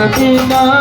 ভজন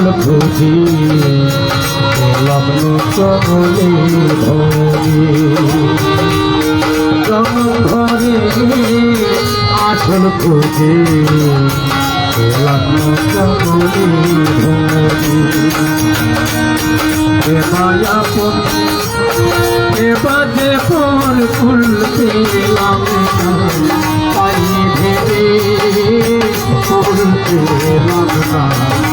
আসল খুঁজি লগ্ন চলে জনম ভরে আসল খুঁজি, লগ্ন চলে মায়াপন বাজে পর ফুল তাই ভেবে ফুল পেলাম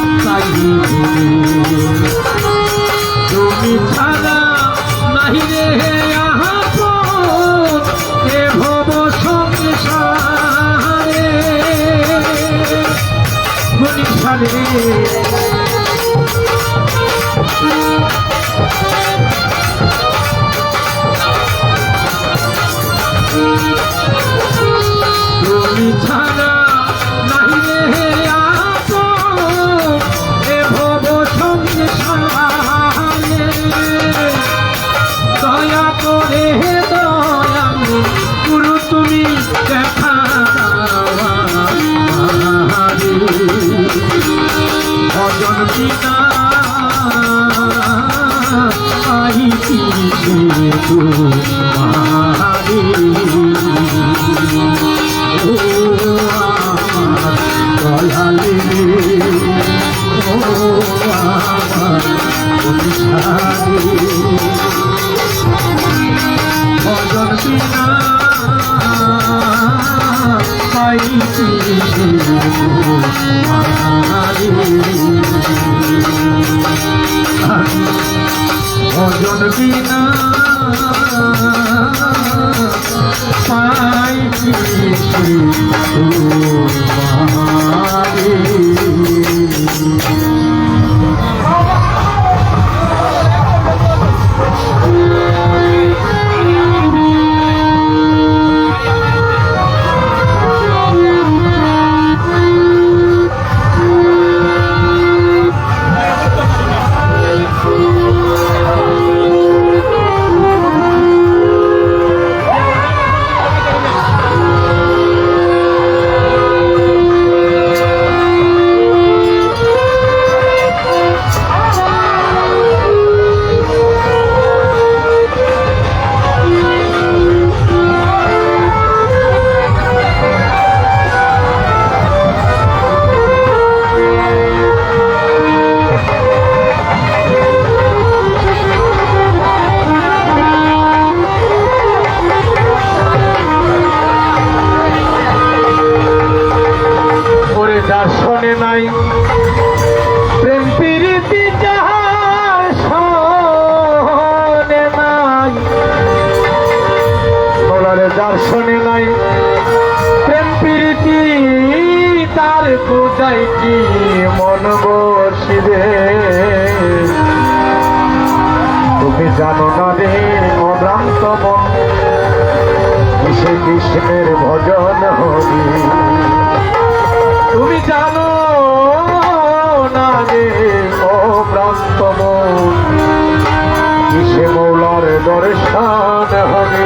তুমি ছাড়া নাহি রে আহাত এ ভব সংসারে? তুমি আই কিসে তোমারে ও আমার দয়ালে ও আমার ভজন পাই কিসে তোমারে কি মন বসিবে। তুমি জানো না রে অভ্রান্ত মন, কিসে কৃষ্ণের ভজন হবি তুমি জানো না রে অভ্রান্ত মন, কিসে মৌলার দর্শন হবে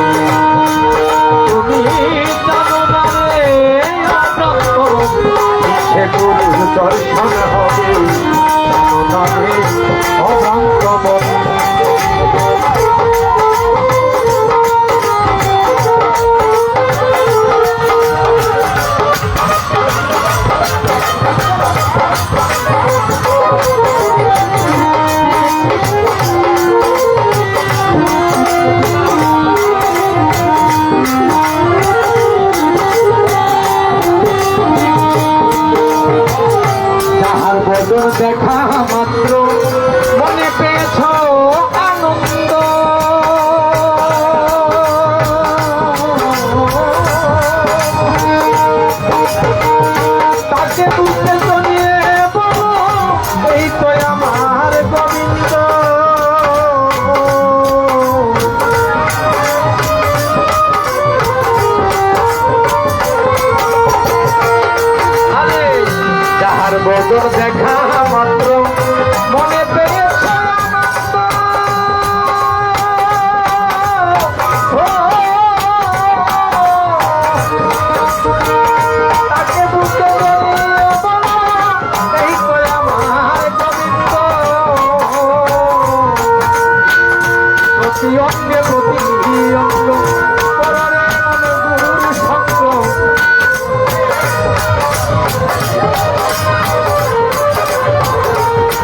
তাকে বুঝতে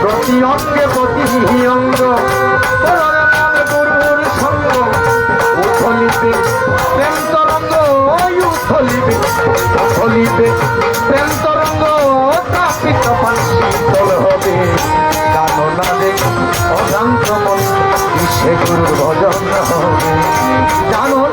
প্রতি অঙ্গে। প্রতি অঙ্গ গুরুর সঙ্গ। উথলিতে প্রেম তরঙ্গ উথলিবে। উথলিবে প্রেম তরঙ্গ তাপিত পান শীতল হবে। জানো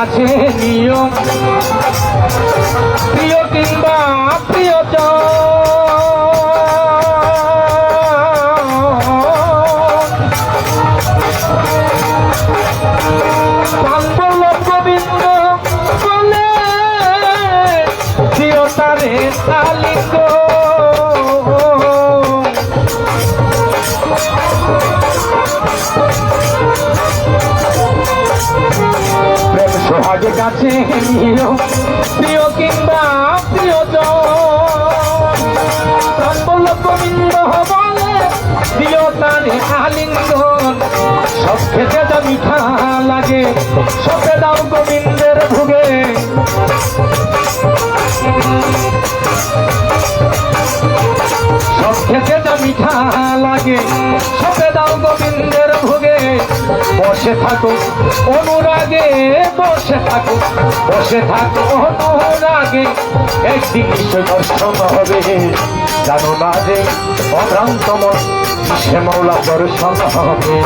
কাছে নিয়ম প্রিয় কিংবা প্রিয় সোহাগে কাছে নিও প্রিয় কিংবা প্রিয় বল্লভ গোবিন্দ প্রিয় তারে আলিঙ্গন। সব খেতে যা মিঠা লাগে, সবে দাও গোবিন্দের ভুগে। সব খেতে যা মিঠা লাগে, সবে দাও গোবিন্দের ভোগে। বসে থাকো, অনুরাগে বসে থাকো বসে থাকো অনুরাগে। একদিন নিশ্চয় দর্শন হবে। জানো না যে অভ্রান্ত মন সে মৌলা দর্শন হবে।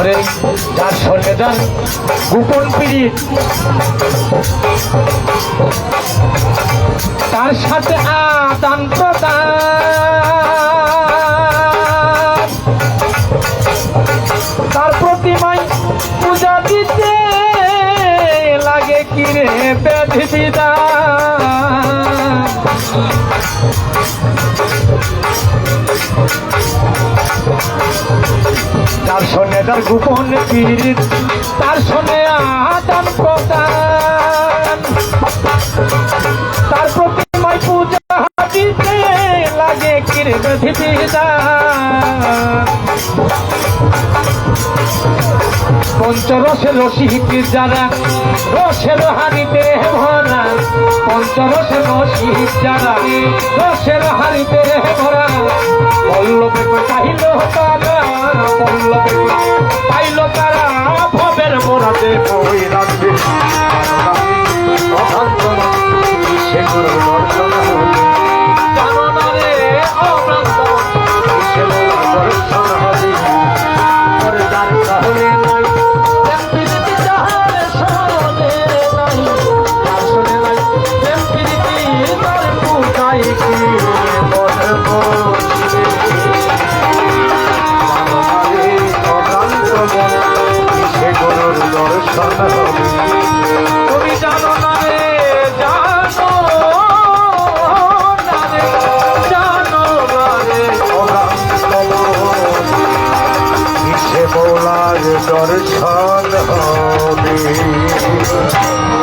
ওরে যার সঙ্গে যান গোপন পীড়িত। তার সাথে আদান প্রদান তার সঙ্গে তার গোপন পীড়িত তার সঙ্গে আদান প্রদান। তার প্রতিমায় পূজা দিতে লাগে পঞ্চরসের রসিক যারা রসের হারিতে ভরা। পঞ্চরসের রসিক যারা রসের হারিতে ভরা। পল্লবে পাইল তারা পল্লবে পাইল তারা